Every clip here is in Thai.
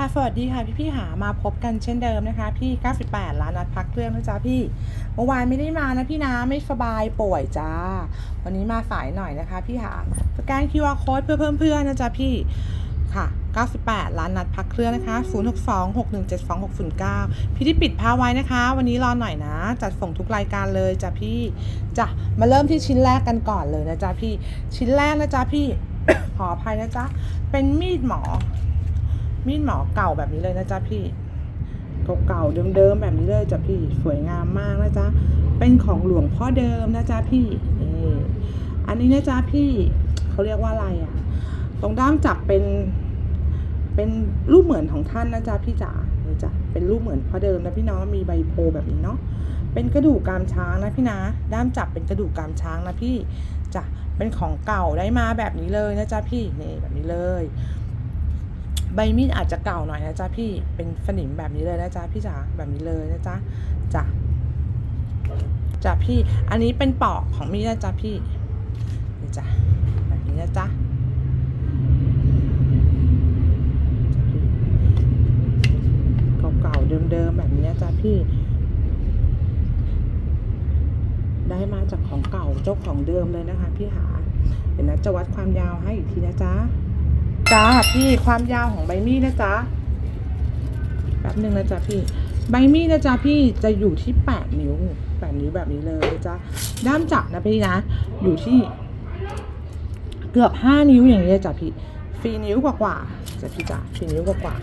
่ะสวัสดีค่ะพี่พี่หามาพบกันเช่นเดิมนะคะ พี่ 98 ล้านนัดพักเครื่องนะจ๊ะพี่เมื่อวานไม่ได้มานะพี่นะไม่สบายป่วยจ้า วันนี้มาสายหน่อยนะคะ พี่หาสแกน QR code เพื่อเพิ่มเพื่อนนะจ๊ะพี่ค่ะ 98 ล้านนัดพักเครื่องนะคะ 062 6172 609 พี่ที่ปิดพาไว้นะคะ วันนี้รอหน่อยนะ จัดส่งทุกรายการเลยจ้ะพี่จ้ะมาเริ่มที่ชิ้นแรกกันก่อนเลยนะจ๊ะพี่ ชิ้นแรกนะจ๊ะพี่ ขออภัยนะจ๊ะเป็นมีดหมอ มีดหมอเก่าแบบนี้เลยนะจ๊ะพี่เก่าๆเดิมๆแบบนี้เลยจ้ะพี่สวยงามมากนะจ๊ะเป็นของหลวงพ่อเดิมนะจ๊ะพี่นี่อันนี้นะจ๊ะพี่เขาเรียกว่าอะไรอะ ตรงด้ามจับเป็น เป็นรูปเหมือนของท่านนะจ๊ะพี่จ๋านี่จ้ะเป็นรูปเหมือนพ่อเดิมนะพี่น้องมีใบโพแบบนี้เนาะเป็นกระดูกกามช้างนะพี่นะ ด้ามจับเป็นกระดูกกามช้างนะพี่จ้ะเป็นของเก่าได้มาแบบนี้เลยนะจ๊ะพี่นี่แบบนี้เลย ใบมีดอาจจะเก่าหน่อยนะจ๊ะพี่เป็นสนิมแบบนี้เลยนะจ๊ะพี่จ๋าแบบนี้เลยนะจ๊ะจ้ะจ้ะพี่อันนี้เป็นปอกของมีดนะจ๊ะพี่นี่จ้ะแบบนี้นะจ๊ะเก่าๆเดิมๆแบบนี้นะจ๊ะพี่ได้มาจากของเก่าเจ้าของเดิมเลยนะคะพี่หา เดี๋ยวนะจะวัดความยาวให้อีกทีนะจ๊ะ จ้าพี่ความยาวของใบมีดนะจ๊ะแป๊บหนึ่งนะจ๊ะพี่ ใบมีดนะจ๊ะพี่จะอยู่ที่แปดนิ้วแปดนิ้วแบบนี้เลยนะจ๊ะด้ามจับนะพี่นะ อยู่ที่ เกือบห้านิ้วอย่างนี้ยจ้ะพี่ฟีนิ้วกว่ากว่าจ้ะพี่จ้ะฟีนิ้วกว่ากว่า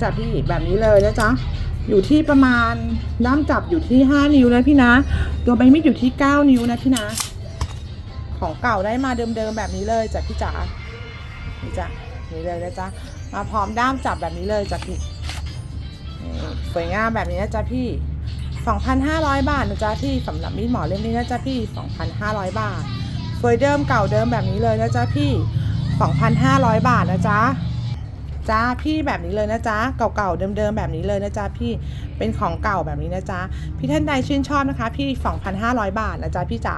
จ้ะพี่แบบนี้เลยนะจ๊ะอยู่ที่ประมาณด้ามจับอยู่ที่ห้านิ้วนะพี่นะ ตัวใบมีดอยู่ที่เก้านิ้วนะพี่นะ ของเก่าได้มาเดิมๆแบบนี้เลยจ้ะพี่จ๋า นี่จ้ะนี่เลยนะจ๊ะมาพร้อมด้ามจับแบบนี้เลยจ้ะพี่สวยงามแบบนี้นะจ๊ะพี่ 2,500 บาทนะจ๊ะพี่สำหรับมีดหมอเล่มนี้นะจ๊ะพี่ 2,500 บาทสวยเดิมเก่าเดิมแบบนี้เลยนะจ๊ะพี่ 2,500 บาทนะจ๊ะจ้าพี่แบบนี้เลยนะจ๊ะเก่าๆเดิมๆแบบนี้เลยนะจ๊ะพี่เป็นของเก่าแบบนี้นะจ๊ะพี่ท่านใดชื่นชอบนะคะ พี่ 2,500 บาทนะจ๊ะพี่จ๋า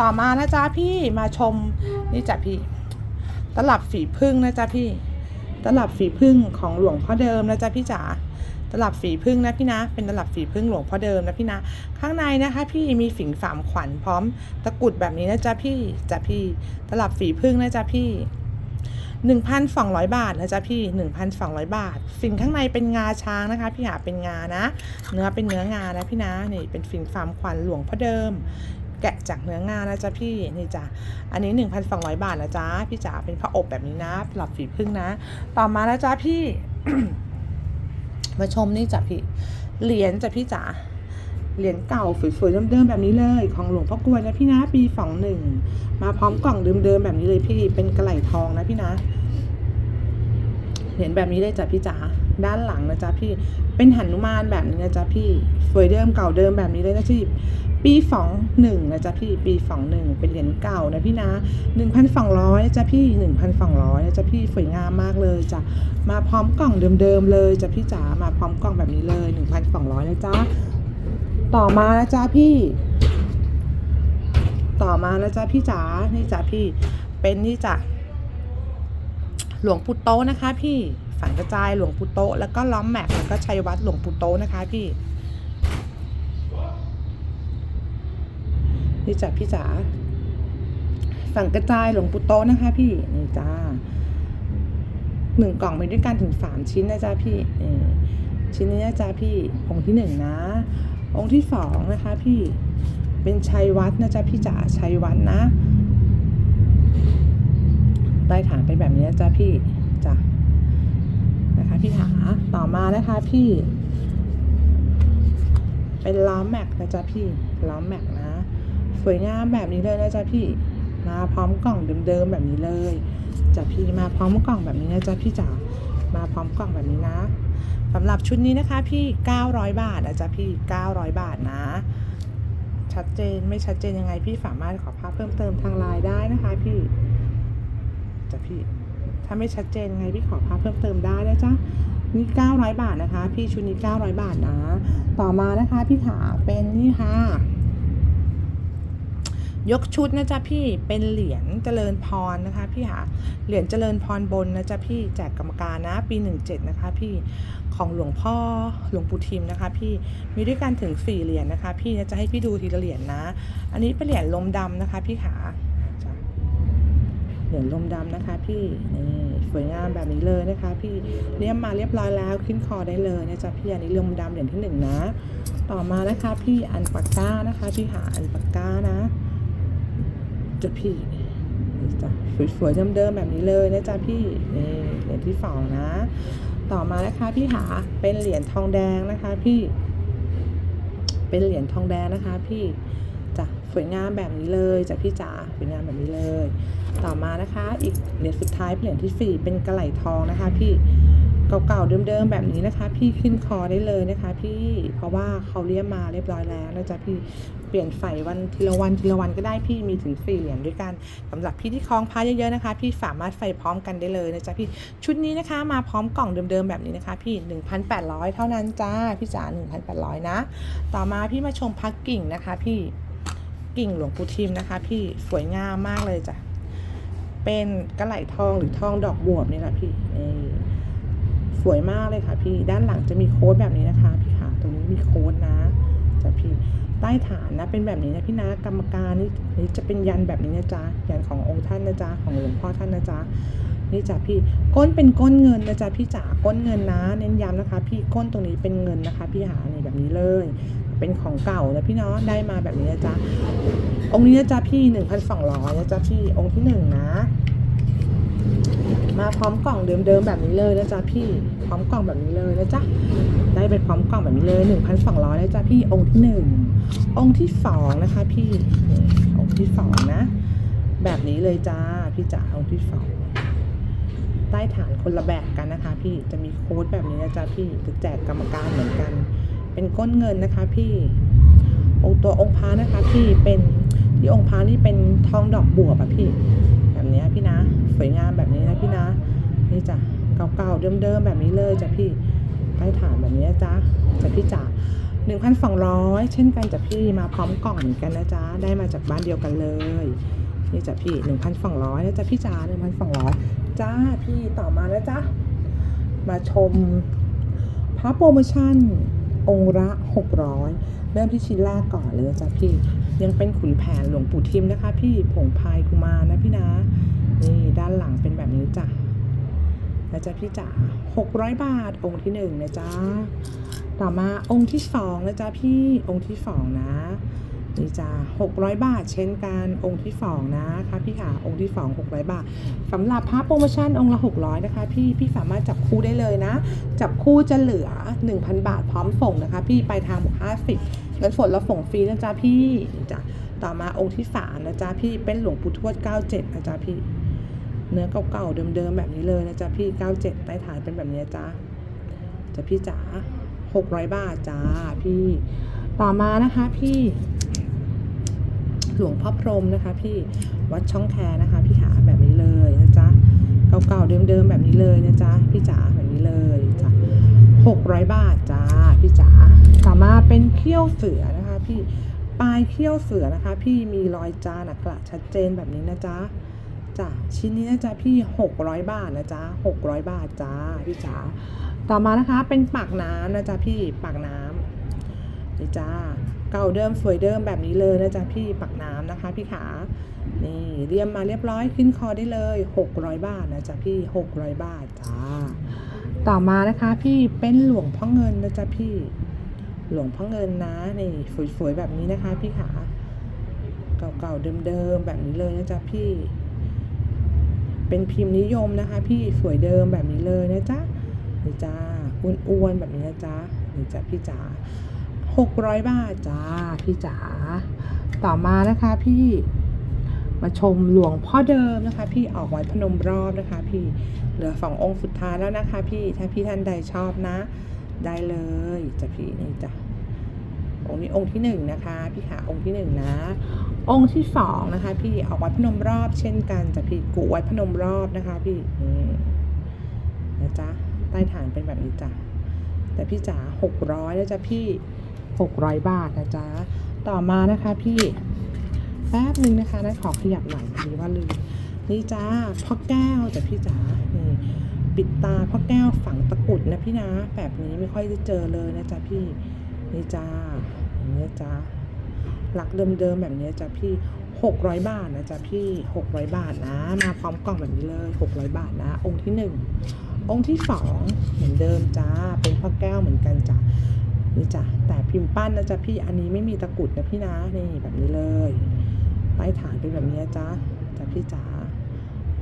ต่อมานะจ๊ะพี่มาชมนี่จ้ะพี่ ตลับฝีพึ่งนะจ๊ะพี่ ตลับฝีพึ่งของหลวงพ่อเดิมนะจ๊ะพี่จ๋าตลับฝีพึ่งนะพี่นะ เป็นตลับฝีพึ่งหลวงพ่อเดิมนะพี่นะ ข้างในนะคะพี่มีฝิ่งสามขวัญพร้อมตะกรุดแบบนี้นะจ๊ะพี่จ้ะพี่ ตลับฝีพึ่งนะจ๊ะพี่1,200 บาทนะจ๊ะพี่ 1,200 บาท ฝิ่งข้างในเป็นงาช้างนะคะ พี่หาเป็นงานะ เนื้อเป็นเนื้องานะพี่นะ นี่เป็นฝิ่งฟาร์มขวัญหลวงพ่อเดิม แกะจากเนื้องานะจ๊ะพี่นี่จ้ะอันนี้ 1,200 บาทนะจ๊ะพี่จ๋าเป็นผ้าอบแบบนี้นะหลับฝีพึ่งนะ ต่อมานะจ๊ะพี่ มาชมนี่จ้ะพี่เหรียญจ้ะพี่จ๋าเหรียญเก่าสวยๆเดิมๆแบบนี้เลย ของหลวงพ่อกลวยนะพี่นะปีสองหนึ่งมาพร้อมกล่องเดิมๆแบบนี้เลยพี่เป็นกระไหล่ทองนะพี่นะ เหรียญแบบนี้เลยจ้ะพี่จ๋า ด้านหลังนะจ๊ะพี่ เป็นหันุมานแบบนี้นะจ๊ะพี่สวยเดิมเก่าเดิมแบบนี้เลยนะพี่ปีสองหนึ่งนะจ๊ะพี่ปีสองหนึ่งเป็นเหรียญเก่านะพี่นะหนึ่งพันสองร้อยนะจ๊ะพี่หนึ่งพันสองร้อยนะจ๊ะพี่สวยงามมากเลยจ้ะมาพร้อมกล่องเดิมๆเลยจ้ะพี่จ๋ามาพร้อมกล่องแบบนี้เลยหนึ่งพันสองร้อยนะจ๊ะต่อมานะจ๊ะพี่ ต่อมานะจ๊ะพี่จ๋านี่จ้ะพี่เป็นนี่จ้ะหลวงปู่โตนะคะพี่ ฝันกระจายหลวงปู่โตแล้วก็ล้อมแม็กแล้วก็ชัยวัฒน์หลวงปู่โตนะคะพี่นี่จ้ะพี่จ๋าฝังกระจายหลวงปู่โตนะคะ พี่นี่จ้าหนึ่งกล่องมีด้วยกันถึงสามชิ้นนะจ๊ะพี่นี่ชิ้นนี้นะจ๊ะพี่องค์ที่หนึ่งนะ องค์ที่สองนะคะ พี่เป็นชัยวัฒน์นะจ๊ะพี่จ๋าชัยวัฒน์นะใต้ฐานเป็นแบบนี้นะจ๊ะพี่จ้ะ พี่หาต่อมานะคะพี่ เป็นล้อมแม็กนะจ๊ะพี่ล้อมแม็กนะ สวยงามแบบนี้เลยนะจ๊ะพี่ มาพร้อมกล่องเดิมๆแบบนี้เลยจ้ะพี่มาพร้อมกล่องแบบนี้นะจ๊ะพี่จ๋ามาพร้อมกล่องแบบนี้นะสำหรับชุดนี้นะคะพี่ 900 บาทนะจ๊ะพี่ 900 บาทนะ ชัดเจนไม่ชัดเจนยังไงพี่สามารถขอภาพเพิ่มเติมทางไลน์ได้นะคะพี่จ้ะพี่ ถ้าไม่ชัดเจนไงพี่ขอภาพเพิ่มเติมได้นะจ๊ะนี่900 บาทนะคะ พี่ชุดนี้ 900 บาทนะ ต่อมานะคะพี่ขาเป็นนี่ค่ะ ยกชุดนะจ๊ะพี่เป็นเหรียญเจริญพรนะคะ พี่หาเหรียญเจริญพรบนนะจ๊ะพี่แจกกรรมการนะปี 17 นะคะ พี่ของหลวงพ่อหลวงปู่ทิมนะคะ พี่มีด้วยกันถึง 4 เหรียญนะคะ พี่จะให้พี่ดูทีละเหรียญนะ อันนี้เป็นเหรียญลมดำนะคะ พี่ขาจ้ะ เหรียญลมดำนะคะ พี่นี่สวยงามแบบนี้เลยนะคะ พี่เรียมมาเรียบร้อยแล้วขึ้นคอได้เลยนะจ๊ะพี่อันนี้ลมดำเหรียญที่หนึ่งนะ ต่อมานะคะ พี่อันปากก้านะคะ พี่หาอันปากก้านะจะพี่นี่จ้ะสวยๆเดิมๆแบบนี้เลยนะจ๊ะพี่นี่เหรียญที่สองนะ ต่อมานะคะพี่หาเป็นเหรียญทองแดงนะคะ พี่ เป็นเหรียญทองแดงนะคะ พี่ สวยงามแบบนี้เลยจ้ะพี่จ๋าสวยงามแบบนี้เลย ต่อมานะคะ อีกเหรียญสุดท้ายเป็นเหรียญที่สี่เป็นกระไหลทองนะคะ พี่เก่าๆเดิมๆแบบนี้นะคะ พี่ขึ้นคอได้เลยนะคะ พี่เพราะว่าเขาเรียกมาเรียบร้อยแล้วนะจ๊ะพี่เปลี่ยนไฟวันทีละวันทีละวันก็ได้พี่มีถึงสี่เหรียญด้วยกันสำหรับพี่ที่คล้องพระเยอะๆนะคะ พี่สามารถไฟพร้อมกันได้เลยนะจ๊ะพี่ชุดนี้นะคะมาพร้อมกล่องเดิมๆแบบนี้นะคะ พี่ 1,800 เท่านั้นจ้าพี่จ๋า1,800 นะ ต่อมาพี่มาชมพักกิ่งนะคะ พี่ กิ่งหลวงปู่ทิมนะคะ พี่สวยงามมากเลยจ้ะ เป็นกระไหลทองหรือทองดอกบวบนี่แหละพี่สวยมากเลยค่ะ พี่ด้านหลังจะมีโค้ดแบบนี้นะคะ พี่ขาตรงนี้มีโค้ดนะจ้ะพี่ใต้ฐานนะเป็นแบบนี้นะพี่นะกรรมการนี่นี่จะเป็นยันแบบนี้นะจ๊ะยันขององค์ท่านนะจ๊ะของหลวงพ่อท่านนะจ๊ะนี่จ้ะพี่ก้นเป็นก้นเงินนะจ๊ะพี่จ๋าก้นเงินนะ เน้นย้ำนะคะ พี่ก้นตรงนี้เป็นเงินนะคะ พี่หาเนี่ยแบบนี้เลย เป็นของเก่านะพี่เนาะได้มาแบบนี้นะจ๊ะองค์นี้นะจ๊ะพี่หนึ่งพันสองร้อยนะจ๊ะพี่องค์ที่หนึ่งนะ มาพร้อมกล่องเดิมๆแบบนี้เลยนะจ๊ะพี่พร้อมกล่องแบบนี้เลยนะจ๊ะได้ไปพร้อมกล่องแบบนี้เลยหนึ่งพันสองร้อยนะจ๊ะพี่องค์ที่หนึ่งองค์ที่สองนะคะพี่องค์ที่สองนะ แบบนี้เลยจ้าพี่จ๋าองค์ที่สองใต้ฐานคนละแบบกันนะคะ พี่จะมีโค้ดแบบนี้นะจ๊ะพี่จะแจกกรรมการเหมือนกัน เป็นก้นเงินนะคะพี่องตัวองค์พระนะคะพี่เป็นที่องค์พระนี่เป็นทองดอกบัวอะพี่ แบบนี้พี่นะ สวยงามแบบนี้นะพี่นะ นี่จ้ะเก่าๆเดิมๆแบบนี้เลยจ้ะพี่ใต้ฐานแบบนี้จ๊ะจ้ะพี่จ๋า1,200เช่นกันจ้ะพี่มาพร้อมกล่องเหมือนกันนะจ๊ะได้มาจากบ้านเดียวกันเลยนี่จ้ะพี่1,200นะจ๊ะพี่จ๋า1,200จ้าพี่ต่อมานะจ๊ะมาชมพระโปรโมชั่น องค์ละ600 เริ่มที่ชิ้นแรกก่อนเลยจ้ะพี่ ยังเป็นขุนแผนหลวงปู่ทิมนะคะ พี่ผงพายกุมารนะพี่นะ นี่ด้านหลังเป็นแบบนี้จ้ะนะจ๊ะพี่จ๋า600 บาทองค์ที่หนึ่งนะจ๊ะต่อมาองค์ที่สองนะจ๊ะพี่องค์ที่สองนะ นี่จ้า600 บาท เช่นกันองค์ที่สองนะคะพี่ขาองค์ที่สอง600 บาทสำหรับพระโปรโมชั่นองค์ละ600นะคะพี่พี่สามารถจับคู่ได้เลยนะ จับคู่จะเหลือ 1,000 บาทพร้อมส่งนะคะ พี่ปลายทางบวก50เงินสดเราส่งฟรีนะจ๊ะพี่จ้ะต่อมาองค์ที่สามนะจ๊ะพี่เป็นหลวงปู่ทวด 97 นะจ๊ะพี่ เนื้อเก่าๆเดิมๆแบบนี้เลยนะจ๊ะพี่ 97 ใต้ฐานเป็นแบบนี้จ้ะจ้ะพี่จ๋า600 บาทจ้าพี่ ต่อมานะคะพี่หลวงพ่อพรมนะคะพี่วัดช่องแคนะคะพี่ขาแบบนี้เลยนะจ๊ะเก่าๆเดิมๆแบบนี้เลยนะจ๊ะพี่จ๋าแบบนี้เลยจ้ะ600บาทจ้าพี่จ๋าต่อมาเป็นเขี้ยวเสือนะคะพี่ปลายเขี้ยวเสือนะคะ พี่มีรอยจานอักขระชัดเจนแบบนี้นะจ๊ะจ้ะชิ้นนี้นะจ๊ะพี่600บาทนะจ๊ะ600บาทจ้าพี่จ๋าต่อมานะคะเป็นปากน้ำนะจ๊ะพี่ปากน้ำ นี่จ้าเก่าเดิมสวยเดิมแบบนี้เลยนะจ๊ะพี่ปากน้ำนะคะพี่ขานี่เรียมมาเรียบร้อยขึ้นคอได้เลย 600 บาทนะจ๊ะพี่ 600 บาทจ้าต่อมานะคะพี่เป็นหลวงพ่อเงินนะจ๊ะพี่หลวงพ่อเงินนะนี่สวยๆแบบนี้นะคะพี่ขาเก่าๆเดิมๆแบบนี้เลยนะจ๊ะพี่ เป็นพิมพ์นิยมนะคะ พี่สวยเดิมแบบนี้เลยนะจ๊ะนี่จ้าอ้วนๆแบบนี้นะจ๊ะนี่จ้ะพี่จ๋า หกร้อยบาทจ้าพี่จ๋าต่อมานะคะพี่มาชมหลวงพ่อเดิมนะคะ พี่ออกไว้พนมรอบนะคะ พี่เหลือสององค์สุดท้ายแล้วนะคะ พี่ถ้าพี่ท่านใดชอบนะ ได้เลยจ้ะพี่นี่จ้ะองค์นี้องค์ที่หนึ่งนะคะ พี่ขาองค์ที่หนึ่งนะ องค์ที่สองนะคะ พี่ออกไว้พนมรอบเช่นกันจ้ะพี่กุไว้พนมรอบนะคะ พี่นี่นะจ๊ะใต้ฐานเป็นแบบนี้จ้ะแต่พี่จ๋าหกร้อยแล้วจ้ะพี่ หกร้อยบาทนะจ๊ะ ต่อมานะคะพี่แป๊บหนึ่งนะคะนัดขอขยับหน่อยพอดีว่าลืมนี่จ้าพ่อแก้วจ้ะพี่จ๋านี่ปิดตาพ่อแก้วฝังตะกุดนะพี่นะ แบบนี้ไม่ค่อยได้เจอเลยนะจ๊ะพี่นี่จ้าอย่างนี้จ้าหลักเดิมๆแบบนี้จ้ะพี่หกร้อยบาทนะจ๊ะพี่หกร้อยบาทนะ มาพร้อมกล่องแบบนี้เลยหกร้อยบาทนะ องค์ที่หนึ่งองค์ที่สองเหมือนเดิมจ้า เป็นพ่อแก้วเหมือนกันจ้ะ นี่จ้ะแต่พิมพ์ปั้นนะจ๊ะพี่อันนี้ไม่มีตะกุดนะพี่นะนี่แบบนี้เลยใต้ฐานเป็นแบบนี้จ๊ะจ้ะพี่จ๋า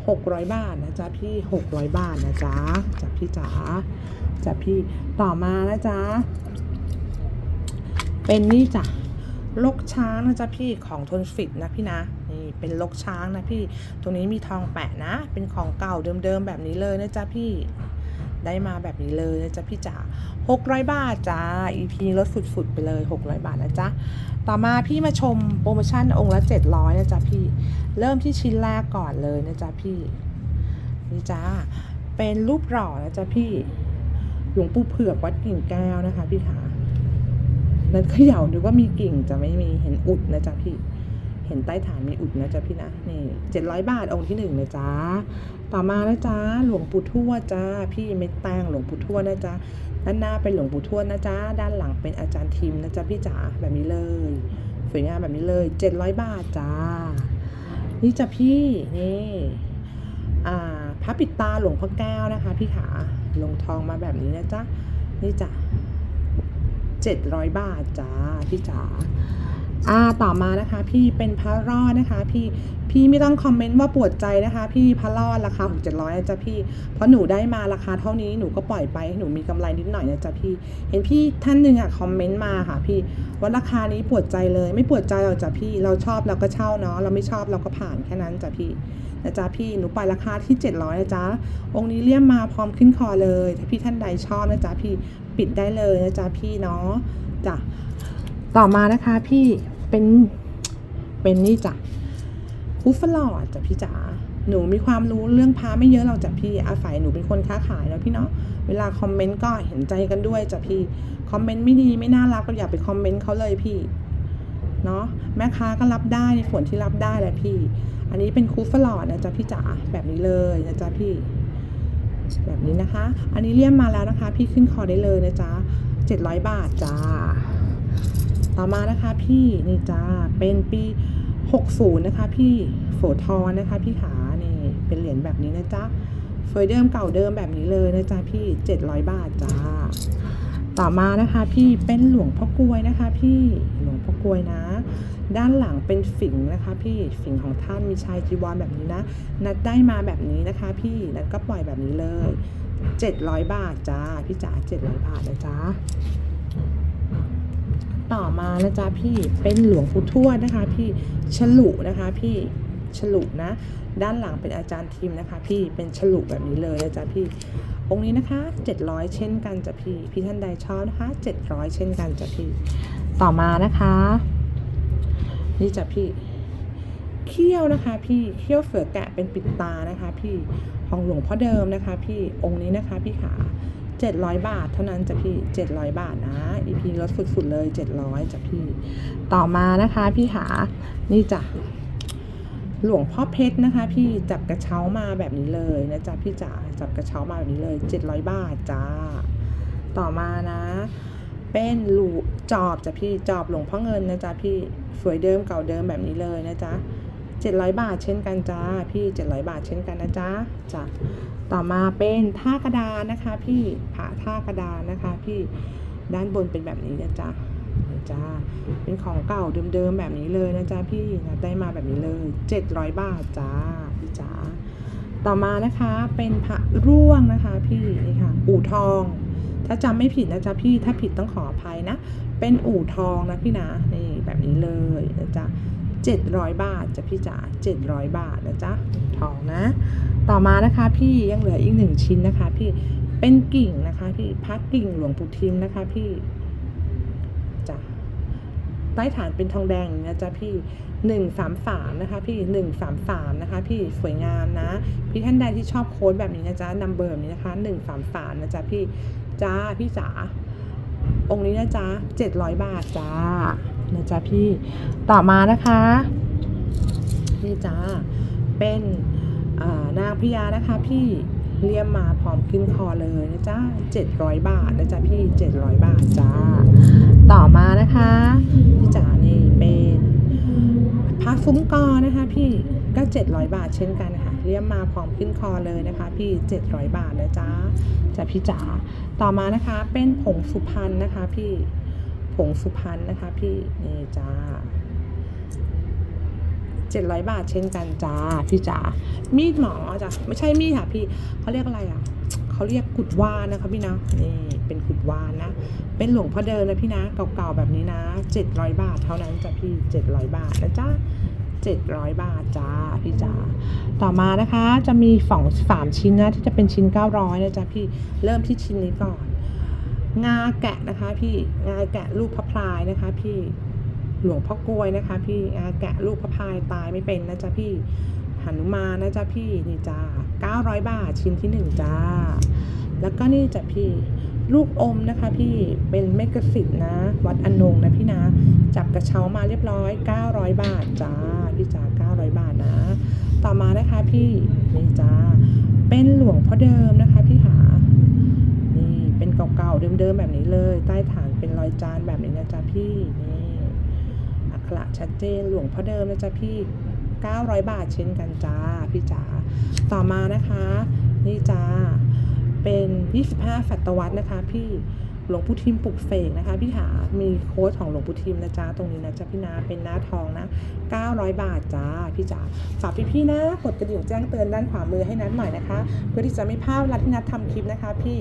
หกร้อยบาทนะจ๊ะพี่หกร้อยบาทนะจ๊ะจ้ะพี่จ๋าจ้ะพี่ต่อมานะจ๊ะเป็นนี่จ้ะลกช้างนะจ๊ะพี่ของทนฟิตนะพี่นะนี่เป็นลกช้างนะพี่ตรงนี้มีทองแปะนะ เป็นของเก่าเดิมๆแบบนี้เลยนะจ๊ะพี่ ได้มาแบบนี้เลยนะจ๊ะพี่จ๋า600 บาทจ้า EP ลดฝุดๆไปเลย 600 บาทนะจ๊ะ ต่อมาพี่มาชมโปรโมชั่นองค์ละ 700นะจ๊ะพี่ เริ่มที่ชิ้นแรกก่อนเลยนะจ๊ะพี่ นี่จ้า เป็นรูปหล่อนะจ๊ะพี่ หลวงปู่เผือกวัดกิ่งแก้วนะคะพี่ขานั้นเขย่าดูว่ามีกิ่งจะไม่มีเห็นอุดนะจ๊ะพี่ เห็นใต้ฐานมีอุดนะจ๊ะพี่นะนี่เจ็ดร้อยบาทองค์ที่หนึ่งนะจ๊ะต่อมานะจ๊ะหลวงปู่ทวดจ้าพี่ไม่แตงหลวงปู่ทวดนะจ๊ะด้านหน้าเป็นหลวงปู่ทวดนะจ๊ะด้านหลังเป็นอาจารย์ทิมนะจ๊ะพี่จ๋าแบบนี้เลยสวยงามแบบนี้เลยเจ็ดร้อยบาทจ้านี่จ้ะพี่นี่อ่าพระปิดตาหลวงพ่อแก้วนะคะ พี่ขาลงทองมาแบบนี้นะจ๊ะนี่จ้ะเจ็ดร้อยบาทจ้าพี่จ๋า อ่าต่อมานะคะพี่เป็นพระรอดนะคะพี่พี่ไม่ต้องคอมเมนต์ว่าปวดใจนะคะ พี่พระรอดราคาหกเจ็ดร้อยนะจ๊ะพี่เพราะหนูได้มาราคาเท่านี้หนูก็ปล่อยไปหนูมีกำไรนิดหน่อยนะจ๊ะพี่ เห็นพี่ท่านหนึ่งอะคอมเมนต์มาค่ะพี่ว่าราคานี้ปวดใจเลย ไม่ปวดใจหรอกจ้ะพี่เราชอบเราก็เช่าเนาะเราไม่ชอบเราก็ผ่านแค่นั้นจ้ะพี่นะจ๊ะพี่หนูปล่อยราคาที่ 700นะจ๊ะองค์นี้เลี่ยมมาพร้อมขึ้นคอเลยถ้าพี่ท่านใดชอบนะจ๊ะพี่ปิดได้เลยนะจ๊ะพี่เนาะจ้ะต่อมานะคะพี่ เป็น เป็นนี่จ้ะคูฟลอดจ้ะพี่จ๋าหนูมีความรู้เรื่องพาไม่เยอะหรอกจ้ะพี่อาศัยหนูเป็นคนค้าขายแล้วพี่เนาะเวลาคอมเมนต์ก็เห็นใจกันด้วยจ้ะพี่คอมเมนต์ไม่ดีไม่น่ารักก็อย่าไปคอมเมนต์เขาเลยพี่เนาะแม่ค้าก็รับได้ในส่วนที่รับได้แหละพี่ อันนี้เป็นคูฟลอดนะจ๊ะพี่จ๋าแบบนี้เลยนะจ๊ะพี่ แบบนี้นะคะ อันนี้เลี่ยมมาแล้วนะคะ พี่ขึ้นคอได้เลยนะจ๊ะ700 บาทจ้า ต่อมานะคะพี่นี่จ้าเป็นปี 60 นะคะ พี่โฝทอนนะคะพี่ขานี่เป็นเหรียญแบบนี้นะจ๊ะเฟยเดิมเก่าเดิมแบบนี้เลยนะจ๊ะพี่ 700 บาทจ้าต่อมานะคะ พี่เป็นหลวงพ่อกลวยนะคะ พี่หลวงพ่อกลวยนะ ด้านหลังเป็นฝิงนะคะ พี่ฝิงของท่านมีชายจีวรแบบนี้นะ นัดได้มาแบบนี้นะคะ พี่นัดก็ปล่อยแบบนี้เลย 700 บาทจ้าพี่จ๋า700 บาทนะจ๊ะ ต่อมานะจ๊ะพี่เป็นหลวงปู่ทวดนะคะ พี่ฉลุนะคะพี่ฉลุนะ ด้านหลังเป็นอาจารย์ทิมนะคะ พี่เป็นฉลุแบบนี้เลยนะจ๊ะพี่องค์นี้นะคะ 700 เช่นกันจ้ะพี่ พี่ท่านใดชอบนะคะ 700 เช่นกันจ้ะพี่ ต่อมานะคะ นี่จ้ะพี่ เขี้ยวนะคะ พี่ เขี้ยวเสือแกะเป็นปิดตานะคะ พี่ ของหลวงพ่อเดิมนะคะ พี่ องค์นี้นะคะ พี่ขา 700 บาท เท่านั้นจ้ะพี่ 700 บาทนะ EP ลดสุดๆเลย 700จ้ะพี่ ต่อมานะคะพี่ขานี่จ้ะหลวงพ่อเพชรนะคะ พี่จับกระเช้ามาแบบนี้เลยนะจ๊ะพี่จ๋าจับกระเช้ามาแบบนี้เลย 700 บาทจ้า ต่อมานะ เป็นหลูจอบจ้ะพี่จอบหลวงพ่อเงินนะจ๊ะพี่สวยเดิมเก่าเดิมแบบนี้เลยนะจ๊ะ 700 บาทเช่นกันจ้า พี่ 700 บาทเช่นกันนะจ๊ะจ้ะต่อมาเป็นท่ากระดานนะคะ พี่ผาท่ากระดานนะคะ พี่ด้านบนเป็นแบบนี้นะจ๊ะจ้าเป็นของเก่าเดิมๆแบบนี้เลยนะจ๊ะพี่นะได้มาแบบนี้เลย 700 บาทจ้าพี่จ๋าต่อมานะคะเป็นพระร่วงนะคะ พี่นี่ค่ะอู่ทอง ถ้าจำไม่ผิดนะจ๊ะพี่ถ้าผิดต้องขออภัยนะ เป็นอู่ทองนะพี่นะนี่แบบนี้เลยนะจ๊ะ 700 บาทจะพี่จ๋า700 บาทนะจ๊ะทองนะ ต่อมานะคะพี่ยังเหลืออีกหนึ่งชิ้นนะคะพี่เป็นกิ่งนะคะพี่พักกิ่งหลวงปู่ทิมนะคะพี่จ้ะใต้ฐานเป็นทองแดงนะจ๊ะพี่หนึ่งสามสามนะคะพี่หนึ่งสามสามนะคะพี่สวยงามนะ พี่ท่านใดที่ชอบโค้ดแบบนี้นะจ๊ะนัมเบอร์นี้นะคะหนึ่งสามสามนะจ๊ะพี่จ้าพี่จ๋าองค์นี้นะจ๊ะเจ็ดร้อยบาทจ้า นะจ๊ะพี่ต่อมานะคะนี่จ้าเป็นานางพญานะคะพี่เรียมมาพร้อมขึ้นคอเลยนะจ๊ะ700 บาทนะจ๊ะพี่ 700 บาทจ้าต่อมานะคะพี่จ๋านี่เป็นพระฟุ้มกอนะคะพี่ก็ 700 บาทเช่นกันค่ะเรียมมาพร้อมขึ้นคอเลยนะคะ พี่ 700 บาทนะจ๊ะจ้ะพี่จ๋าต่อมานะคะเป็นผงสุพรรณนะคะพี่ ผงสุพรรณนะคะพี่นี่จ้า700บาทเช่นกันจ้าพี่จ๋ามีดหมอจ้ะไม่ใช่มีดค่ะพี่เขาเรียกอะไรอะเขาเรียกกุดวานะคะพี่นะนี่เป็นกุดวานนะ เป็นหลวงพ่อเดินนะพี่นะเก่าๆแบบนี้นะ700บาทเท่านั้นจ้ะพี่700บาทนะจ๊ะ700 บาทจ้าพี่จ๋าต่อมานะคะจะมีฝั่งสามชิ้นนะที่จะเป็นชิ้น 900นะจ๊ะพี่เริ่มที่ชิ้นนี้ก่อน งาแกะนะคะ พี่งาแกะลูกพระพลายนะคะ พี่หลวงพ่อกลวยนะคะ พี่งาแกะลูกพระพลายตายไม่เป็นนะจ๊ะพี่หนุมานนะจ๊ะพี่นี่จ้า900 บาทชิ้นที่หนึ่งจ้า แล้วก็นี่จ้ะพี่ลูกอมนะคะพี่เป็นเมกสิทธ์นะ วัดอนงนะพี่นะ จับกระเช้ามาเรียบร้อย 900 บาทจ้าพี่จ้า900 บาทนะ ต่อมานะคะพี่นี่จ้าเป็นหลวงพ่อเดิมนะคะพี่หา เป็นเก่าๆเดิมๆแบบนี้เลย ใต้ฐานเป็นรอยจานแบบนี้นะจ๊ะพี่นี่อักขระชัดเจนหลวงพ่อเดิมนะจ๊ะพี่ 900 บาทเช่นกันจ้าพี่จ๋าต่อมานะคะ นี่จ้าเป็น 25ฝัตวัตนะคะ พี่หลวงปู่ทิมปลุกเสกนะคะพี่หามีโค้ดของหลวงปู่ทิมนะจ๊ะตรงนี้นะจ๊ะพี่นาเป็นหน้าทองนะ 900 บาทจ้าพี่จ๋าฝากพี่ๆนะกดกระดิ่งแจ้งเตือนด้านขวามือให้นัดหน่อยนะคะ เพื่อที่จะไม่พลาดเวลาที่นัดทำคลิปนะคะ พี่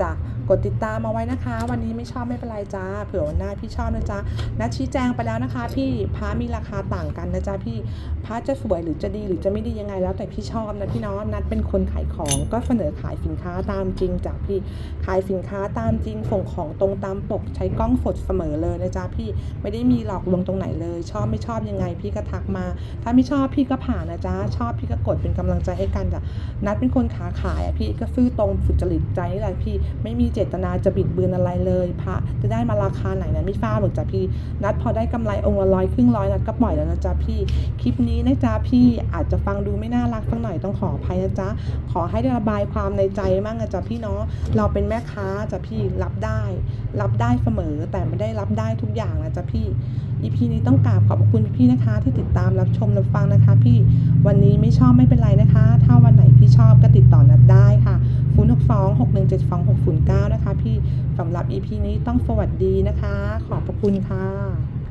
จะกดติดตามมาไว้นะคะ วันนี้ไม่ชอบไม่เป็นไรจ้าเผื่อวันหน้าพี่ชอบนะจ๊ะนัดชี้แจงไปแล้วนะคะ พี่พระมีราคาต่างกันนะจ๊ะพี่พระจะสวยหรือจะดีหรือจะไม่ดียังไงแล้วแต่พี่ชอบนะพี่น้องนัดเป็นคนขายของก็เสนอขายสินค้าตามจริงจ้ะพี่ขายสินค้าตามจริงส่งของตรงตามปกใช้กล้องสดเสมอเลยนะจ๊ะพี่ไม่ได้มีหลอกลวงตรงไหนเลย ชอบไม่ชอบยังไง พี่ก็ทักมา ถ้าไม่ชอบพี่ก็ผ่านนะจ๊ะชอบพี่ก็กดเป็นกำลังใจให้กันจ้ะนัดเป็นคนขาขายอะพี่ก็ซื่อตรงสุจริตใจนี่แหละพี่ไม่มีเจตนาจะบิดเบือนอะไรเลยพระจะได้มาราคาไหนนั้นไม่ทราบหรอกจ้ะพี่ นัดพอได้กำไรองค์ละร้อยครึ่งร้อยนัดก็ปล่อยแล้วนะจ๊ะพี่ คลิปนี้นะจ๊ะพี่อาจจะฟังดูไม่น่ารักสักหน่อยต้องขออภัยนะจ๊ะขอให้ได้ระบายความในใจมั่งนะจ๊ะพี่เนาะเราเป็นแม่ค้าจ้ะพี่รับได้ รับได้เสมอแต่ไม่ได้รับได้ทุกอย่างนะจ๊ะพี่อีพีนี้ต้องกราบขอบคุณพี่นะคะ ที่ติดตามรับชมรับฟังนะคะ พี่วันนี้ไม่ชอบไม่เป็นไรนะคะ ถ้าวันไหนพี่ชอบก็ติดต่อนัดได้ค่ะ 0 6 2 6 1 7 2 6 0 9 นะคะ พี่สำหรับ EP นี้ต้องสวัสดีนะคะ ขอบพระคุณค่ะ